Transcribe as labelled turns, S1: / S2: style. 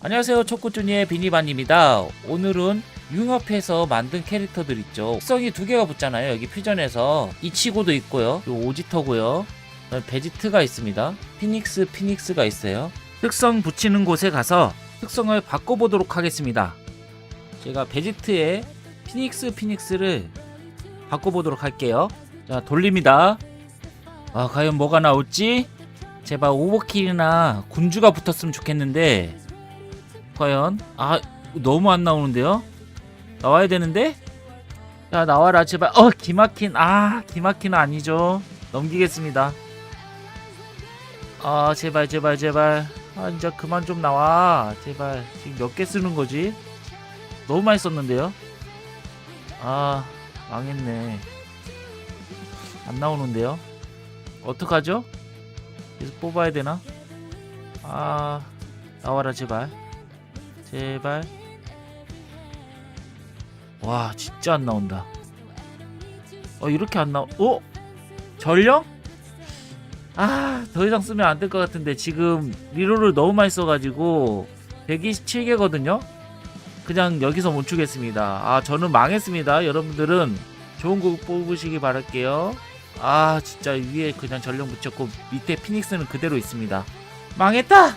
S1: 안녕하세요. 초코쭈니의 비니반입니다. 오늘은 융합해서 만든 캐릭터들 있죠. 특성이 두 개가 붙잖아요. 여기 퓨전에서. 이치고도 있고요. 요 오지터고요. 베지트가 있습니다. 피닉스 피닉스가 있어요. 특성 붙이는 곳에 가서 특성을 바꿔보도록 하겠습니다. 제가 베지트의 피닉스 피닉스를 바꿔보도록 할게요. 자 돌립니다. 아 과연 뭐가 나올지? 제발 오버킬이나 군주가 붙었으면 좋겠는데 과연? 아 너무 안 나오는데요? 나와야 되는데? 야 나와라 제발. 어 기마킨 아 기마킨은 아니죠. 넘기겠습니다. 아 제발 제발 제발. 아 진짜 그만 좀 나와. 제발. 지금 몇 개 쓰는 거지? 너무 많이 썼는데요? 아 망했네. 안 나오는데요? 어떡하죠? 계속 뽑아야 되나? 아 나와라 제발 제발. 와 진짜 안 나온다. 어 이렇게 안 나오 어? 전령? 아 더 이상 쓰면 안 될 것 같은데 지금 리로를 너무 많이 써가지고 127개거든요? 그냥 여기서 멈추겠습니다. 아 저는 망했습니다. 여러분들은 좋은 거 뽑으시기 바랄게요. 아 진짜 위에 그냥 전령 붙였고 밑에 피닉스는 그대로 있습니다. 망했다